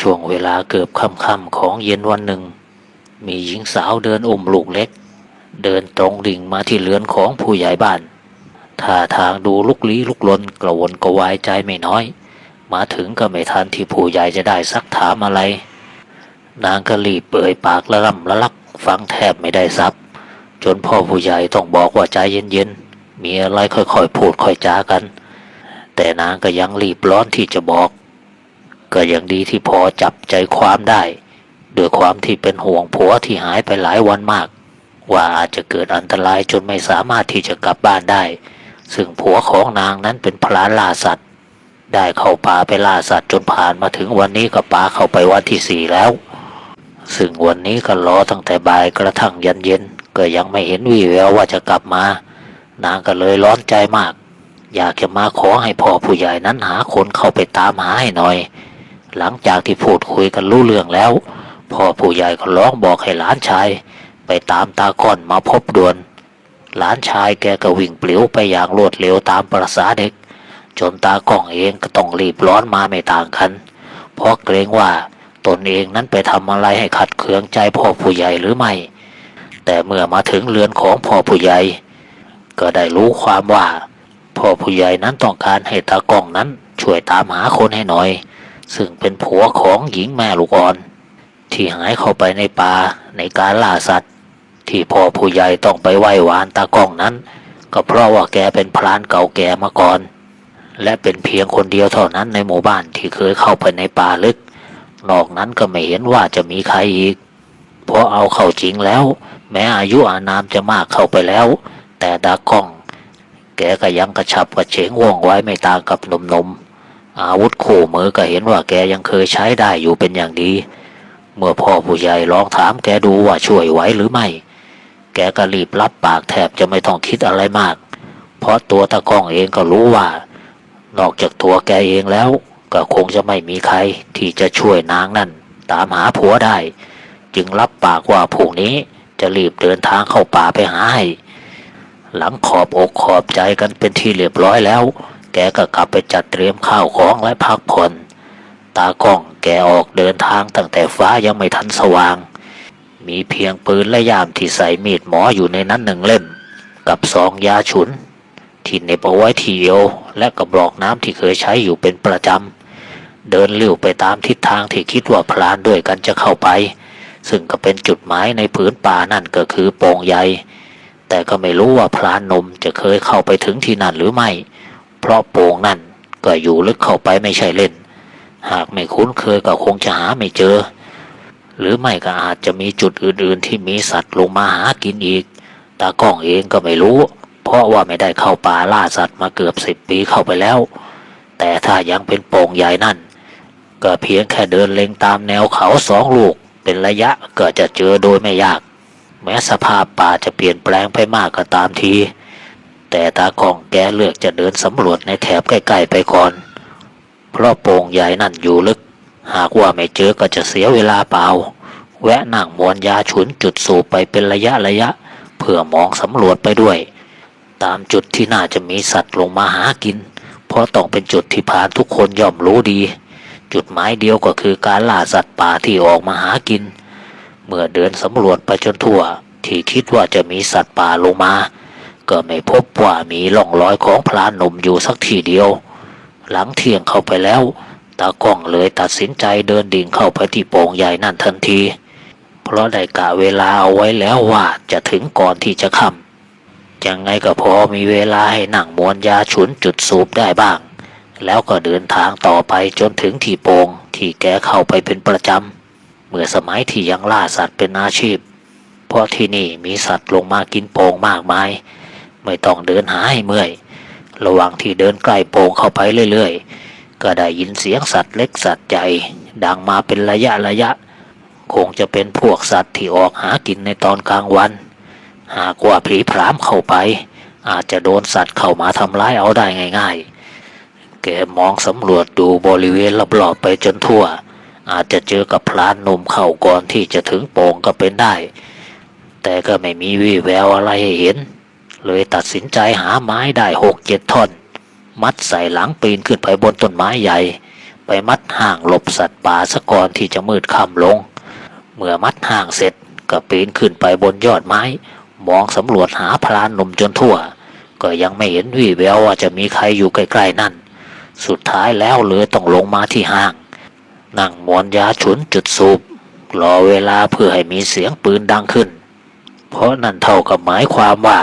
ช่วงเวลาเกือบค่ำๆของเย็นวันหนึ่ง มีหญิงสาวเดินอุ้มลูกเล็ก เดินตรงดิ่งมาที่เรือนของผู้ใหญ่บ้านท่าทางดูลุกลี้ลุกลนกระวนกระวายใจไม่น้อย มาถึงก็ไม่ทันที่ผู้ใหญ่จะได้ซักถามอะไร นางก็รีบเอ่ยปากละล่ำละลักฟังแทบไม่ได้ซับจนพ่อผู้ใหญ่ต้องบอกว่าใจเย็นๆมีอะไรค่อยๆพูดค่อยจากัน แต่นางก็ยังรีบร้อนที่จะบอก ก็ยังดีที่พอจับใจความได้ด้วยความที่เป็นห่วงผัวที่หายไปหลายวันมาก ว่าอาจจะเกิดอันตรายจนไม่สามารถที่จะกลับบ้านได้ ซึ่งผัวของนางนั้นเป็นพลานล่าสัตว์ ได้เข้าป่าไปล่าสัตว์จนผ่านมาถึงวันนี้ก็ป่าเข้าไปวันที่สี่แล้ว ซึ่งวันนี้ก็รอตั้งแต่บ่ายกระทั่งยันเย็นก็ยังไม่เห็นวี่แววว่าจะกลับมา นางก็เลยร้อนใจมาก อยากจะมาขอให้พ่อผู้ใหญ่นั้นหาคนเข้าไปตามหาให้หน่อย หลังจากที่พูดคุยกันรู้เรื่องแล้ว พ่อผู้ใหญ่ก็ร้องบอกให้หลานชาย ไปตามตาก้อนมาพบด่วน หลานชายแกก็วิ่งปลิวไปอย่างรวดเร็วตามประษาเด็ก จนตากล้องเองก็ต้องรีบร้อนมาไม่ต่างกัน เพราะเกรงว่าตนเองนั้นไปทำอะไรให้ขัดเคืองใจพ่อผู้ใหญ่หรือไม่ แต่เมื่อมาถึงเรือนของพ่อผู้ใหญ่ ก็ได้รู้ความว่า พ่อผู้ใหญ่นั้นต้องการให้ตากล้องนั้นช่วยตามหาคนให้หน่อย ซึ่งเป็นผัวของหญิงแม่ลูกอ่อน ที่หายเข้าไปในป่าในการล่าสัตว์ ที่พ่อผู้ใหญ่ต้องไปไหว้วานตากล้องนั้น ก็เพราะว่าแกเป็นพรานเก่าแก่มาก่อน และเป็นเพียงคนเดียวเท่านั้นในหมู่บ้านที่เคยเข้าไปในป่าลึก นอกนั้นก็ไม่เห็นว่าจะมีใครอีกเพราะเอาเข้าจริงแล้ว แม้อายุอานามจะมากเข้าไปแล้ว แต่ตากล้อง แกก็ยังกระฉับกระเฉงว่องไว้ไม่ต่างกับหนุ่มๆ อาวุธคู่มือก็เห็นว่าแกยังเคยใช้ได้อยู่เป็นอย่างดี เมื่อพ่อผู้ใหญ่ลองถามแกดูว่าช่วยไหวหรือไม่ แกก็รีบรับปากแทบจะไม่ต้องคิดอะไรมาก เพราะตัวตากล้องเองก็รู้ว่า นอกจากตัวแกเองแล้ว ก็คงจะไม่มีใครที่จะช่วยนางนั่น ตามหาผัวได้ จึงรับปากว่าพรุ่งนี้จะรีบเดินทางเข้าป่าไปหาให้ หลังขอบอกขอบใจกันเป็นที่เรียบร้อยแล้ว แกก็กลับไปจัดเตรียมข้าวของและพักผ่อน ตากล้องแกออกเดินทางตั้งแต่ฟ้ายังไม่ทันสว่าง มีเพียงปืนและยามที่ใส่มีดหมออยู่ในนั้นหนึ่งเล่ม กับซองยาฉุน ที่เน็บเอาไว้ที่เอวและกระบอกน้ำที่เคยใช้อยู่เป็นประจำ เดินเลี้ยวไปตามทิศทางที่คิดว่าพลานด้วยกันจะเข้าไป ซึ่งก็เป็นจุดหมายในผืนป่านั่นก็คือโป่งใหญ่แต่ก็ไม่รู้ว่าพลานนมจะเคยเข้าไปถึงที่นั่นหรือไม่ เพราะโป่งนั่นก็อยู่ลึกเข้าไปไม่ใช่เล่น หากไม่คุ้นเคยก็คงจะหาไม่เจอ หรือไม่ก็อาจจะมีจุดอื่นๆ ที่มีสัตว์ลงมาหากินอีก ตากล้องเองก็ไม่รู้ เพราะว่าไม่ได้เข้าป่าล่าสัตว์มาเกือบสิบปีเข้าไปแล้ว แต่ถ้ายังเป็นโป่งใหญ่นั่น ก็เพียงแค่เดินเล็งตามแนวเขาสองลูก เป็นระยะก็จะเจอโดยไม่ยาก แม้สภาพป่าจะเปลี่ยนแปลงไปมากก็ตามที แต่ตากองแกเลือกจะเดินสำรวจในแถบใกล้ๆไปก่อน เพราะโป่งใหญ่นั่นอยู่ลึก หากว่าไม่เจอก็จะเสียเวลาเปล่า แวะนั่งมวนยาฉุนจุดสูบไปเป็นระยะระยะ เพื่อมองสำรวจไปด้วย ตามจุดที่น่าจะมีสัตว์ลงมาหากิน เพราะต้องเป็นจุดที่พานทุกคนย่อมรู้ดี จุดหมายเดียวก็คือการล่าสัตว์ป่าที่ออกมาหากิน เมื่อเดินสำรวจไปจนทั่ว ที่คิดว่าจะมีสัตว์ป่าลงมา ก็ไม่พบว่ามีร่องรอยของพรานหนุ่มอยู่สักทีเดียว หลังเที่ยงเข้าไปแล้วตากล้องเลยตัดสินใจเดินดิ่งเข้าไปที่โป่งใหญ่นั่นทันที เพราะได้กะเวลาเอาไว้แล้วว่าจะถึงก่อนที่จะค่ำยังไงก็พอมีเวลาให้นั่งมวนยาฉุนจุดสูบได้บ้าง แล้วก็เดินทางต่อไปจนถึงที่โป่งที่แกเข้าไปเป็นประจำ เมื่อสมัยที่ยังล่าสัตว์เป็นอาชีพ เพราะที่นี่มีสัตว์ลงมากินโป่งมากมาย ไม่ต้องเดินหาให้เมื่อย ระหว่างที่เดินใกล้โป่งเข้าไปเรื่อยๆ ก็ได้ยินเสียงสัตว์เล็กสัตว์ใหญ่ดังมาเป็นระยะระยะ คงจะเป็นพวกสัตว์ที่ออกหากินในตอนกลางวัน หากว่าผีพรามเข้าไป อาจจะโดนสัตว์เข้ามาทำร้ายเอาได้ง่าย ๆ แกมองสำรวจดูบริเวณรอบๆไปจนทั่ว อาจจะเจอกับพลานหนุ่มเข้าก่อนที่จะถึงโป่งก็เป็นได้ แต่ก็ไม่มีวี่แววอะไรให้เห็น เลยตัดสินใจหาไม้ได้หกเจ็ดท่อน มัดใส่หลังปีนขึ้นไปบนต้นไม้ใหญ่ ไปมัดห่างหลบสัตว์ป่าสะก่อนที่จะมืดค่ำลง เมื่อมัดห่างเสร็จก็ปีนขึ้นไปบนยอดไม้ มองสำรวจหาพลานหนุ่มจนทั่ว ก็ยังไม่เห็นวี่แววว่าจะมีใครอยู่ใกล้ๆนั่น สุดท้ายแล้วเลยต้องลงมาที่ห้าง นั่งมวนยาฉุนจุดสูบรอเวลาเพื่อให้มีเสียงปืนดังขึ้น เพราะนั่นเท่ากับหมายความว่า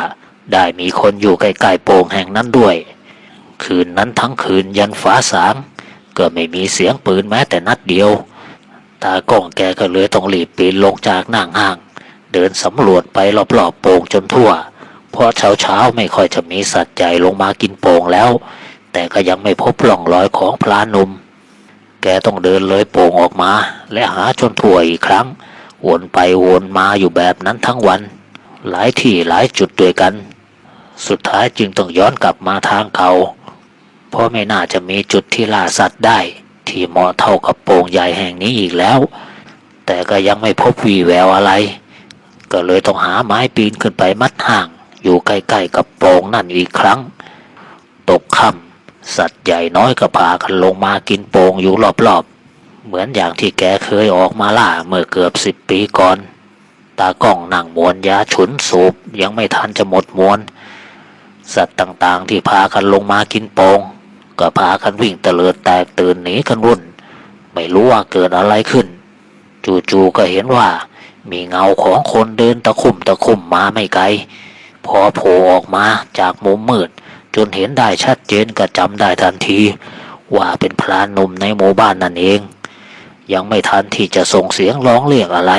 ได้มีคนอยู่ใกล้ๆโป่งแห่งนั้นด้วย คืนนั้นทั้งคืนยันฟ้าสางก็ไม่มีเสียงปืนแม้แต่นัดเดียวตากล้องแกก็เลยต้องรีบปีนลงจากนั่งห้าง เดินสำรวจไปรอบๆโป่งจนทั่ว เพราะเช้าๆไม่ค่อยจะมีสัตว์ใหญ่ลงมากินโป่งแล้ว แต่ก็ยังไม่พบร่องรอยของพลานุ่ม แกต้องเดินเลยโป่งออกมา และหาจนทั่วอีกครั้ง วนไปวนมาอยู่แบบนั้นทั้งวัน หลายที่หลายจุดด้วยกัน สุดท้ายจึงต้องย้อนกลับมาทางเขา เพราะไม่น่าจะมีจุดที่ล่าสัตว์ได้ ที่เหมาะเท่ากับโป่งใหญ่แห่งนี้อีกแล้ว แต่ก็ยังไม่พบวีแววอะไร ก็เลยต้องหาไม้ปีนขึ้นไปมัดห่าง อยู่ใกล้ๆกับโป่งนั่นอีกครั้ง ตกค่ำสัตว์ใหญ่น้อยก็พากันลงมากินโป่งอยู่รอบๆ เหมือนอย่างที่แกเคยออกมาล่าเมื่อเกือบสิบปีก่อน ตากล้องนั่งมวนยาฉุนสูบยังไม่ทันจะหมดมวน สัตว์ต่างๆ ที่พากันลงมากินโปงก็พากันวิ่งเตลิดแตกตื่นหนีกันวุ่น ไม่รู้ว่าเกิดอะไรขึ้น จู่ๆก็เห็นว่า มีเงาของคนเดินตะคุ่มตะคุ่มมาไม่ไกล พอโผล่ออกมาจากมุมมืด จนเห็นได้ชัดเจนก็จำได้ทันที ว่าเป็นพรานหนุ่มในหมู่บ้านนั่นเอง ยังไม่ทันที่จะส่งเสียงร้องเรียกอะไร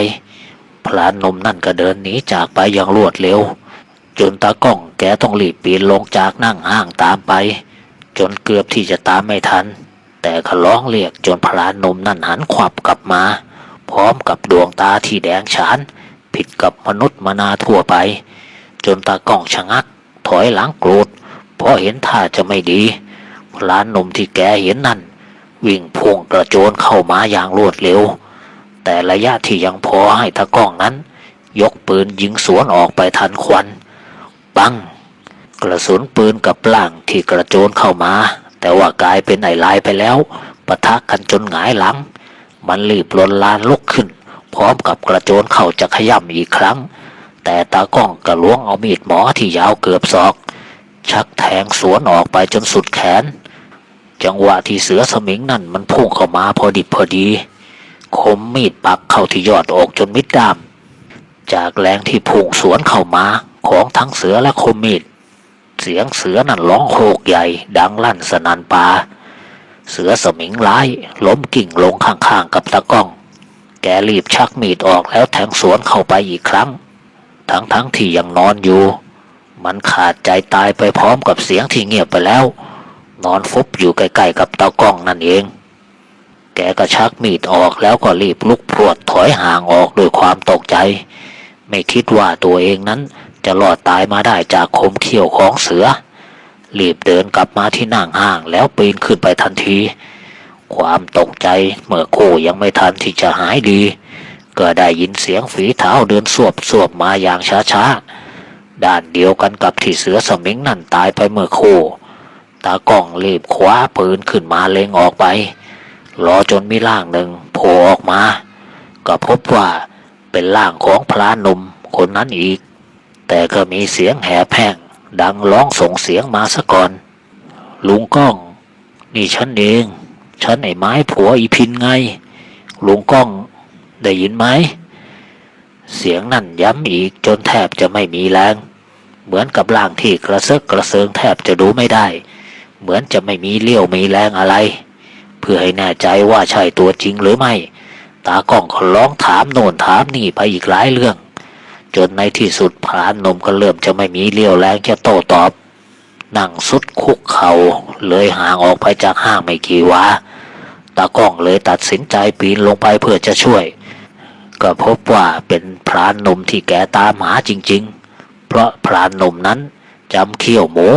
พลานหนุ่มนั่นก็เดินหนีจากไปอย่างรวดเร็ว จนตากล้องแกต้องรีบปีนลงจากนั่งห้างตามไป จนเกือบที่จะตามไม่ทัน แต่ก็ร้องเรียกจนพลานหนุ่มนั่นหันขวับกลับมา พร้อมกับดวงตาที่แดงฉาน ผิดกับมนุษย์มนาทั่วไป จนตากล้องชะงัก ถอยหลังโกรธเพราะเห็นท่าจะไม่ดีพลานหนุ่มที่แกเห็นนั่น วิ่งพุ่งกระโจนเข้ามาอย่างรวดเร็ว แต่ระยะที่ยังพอให้ตากล้องนั้น ยกปืนยิงสวนออกไปทันควัน ปัง กระสุนปืนกับล่างที่กระโจนเข้ามา แต่ว่ากลายเป็นไอ้ลายไปแล้วปะทะกันจนหงายหลัง มันรีบลนลานลุกขึ้น พร้อมกับกระโจนเข้าจะขย่ำอีกครั้ง แต่ตากล้องกระล้วงเอามีดหมอที่ยาวเกือบศอก ชักแทงสวนออกไปจนสุดแขน จังหวะที่เสือสมิงนั่นมันพุ่งเข้ามาพอดิบพอดี คมมีดปักเข้าที่ยอดอกจนมิดดามจากแรงที่พุ่งสวนเข้ามา ของทั้งเสือและคมมีด เสียงเสือนั่นร้องโหกใหญ่ ดังลั่นสนันป่า เสือสมิงร้าย ล้มกิ่งลงข้างๆกับตะก้อง แกรีบชักมีดออกแล้วแทงสวนเข้าไปอีกครั้ง ทั้งๆที่ยังนอนอยู่ มันขาดใจตายไปพร้อมกับเสียงที่เงียบไปแล้ว นอนฟุบอยู่ใกล้ๆกับตะก้องนั่นเองแกก็ชักมีดออกแล้วก็รีบลุกพรวดถอยห่างออกด้วยความตกใจ ไม่คิดว่าตัวเองนั้น จะรอดตายมาได้จากคมเขี้ยวของเสือ รีบเดินกลับมาที่นั่งห้างแล้วปีนขึ้นไปทันที ความตกใจเมื่อโคยังไม่ทันที่จะหายดี ก็ได้ยินเสียงฝีเท้าเดินสวบสวบมาอย่างช้าๆ ด้านเดียวกันกับที่เสือสมิงนั่นตายไปเมื่อโคตากล้องรีบคว้าปืนขึ้นมาเล็งออกไป รอจนมีร่างหนึ่งโผล่ออกมา ก็พบว่าเป็นร่างของพลานุมคนนั้นอีก แต่ก็มีเสียงแหบแห้งดังร้องส่งเสียงมาซะก่อน ลุงก้อง นี่ฉันเอง ฉันไอ้ไม้ผัวอีพินไง ลุงก้อง ได้ยินไหม เสียงนั่นย้ำอีกจนแทบจะไม่มีแรง เหมือนกับร่างที่กระเซิกกระเซิงแทบจะดูไม่ได้ เหมือนจะไม่มีเลี้ยวมีแรงอะไร เพื่อให้แน่ใจว่าใช่ตัวจริงหรือไม่ ตากล้องก็ร้องถามโน่นถามนี่ไปอีกหลายเรื่อง จนในที่สุดพรานนมก็เริ่มจะไม่มีเลี้ยวแรงจะโต้ตอบ นั่งสุดคุกเขา่าเลยห่างออกไปจากห้างไม่กี่วาตากล้องเลยตัดสินใจปีนลงไปเพื่อจะช่วย ก็พบว่าเป็นพรานนมที่แกตามหาจริงๆ เพราะพรานนมนั้นจำเขี้ยวหมู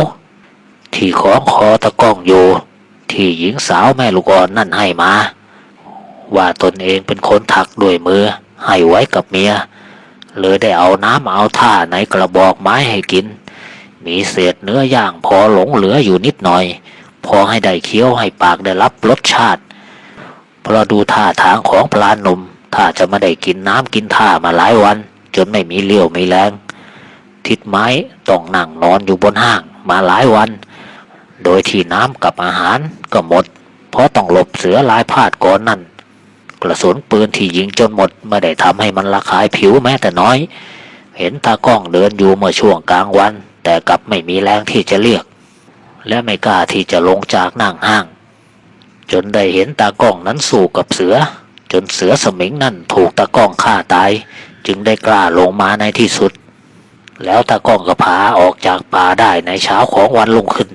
ที่ของคอตะก้องอยู่ที่หญิงสาวแม่ลูกอ่อนนั่นให้มา ว่าตนเองเป็นคนถักด้วยมือ ให้ไว้กับเมีย เลยได้เอาน้ำเอาท่าในกระบอกไม้ให้กิน มีเศษเนื้อย่างพอหลงเหลืออยู่นิดหน่อย พอให้ได้เคี้ยวให้ปากได้รับรสชาติเพราะดูท่าทางของพลานหนุ่มถ้าจะไม่ได้กินน้ำกินท่ามาหลายวัน จนไม่มีเลี้ยวไมีแรง ทิดไม้ต้องนั่งนอนอยู่บนห้างมาหลายวัน โดยที่น้ำกับอาหารก็หมด เพราะต้องหลบเสือลายพาดก่อนนั่น กระสุนปืนที่ยิงจนหมดไม่ได้ทำให้มันระคายผิวแม้แต่น้อย เห็นตากล้องเดินอยู่เมื่อช่วงกลางวัน แต่กลับไม่มีแรงที่จะเรียก และไม่กล้าที่จะลงจากนั่งห้าง จนได้เห็นตากล้องนั้นสู้กับเสือ จนเสือสมิงนั่นถูกตากล้องฆ่าตาย จึงได้กล้าลงมาในที่สุด แล้วตากล้องก็พาออกจากป่าได้ในเช้าของวันรุ่งขึ้น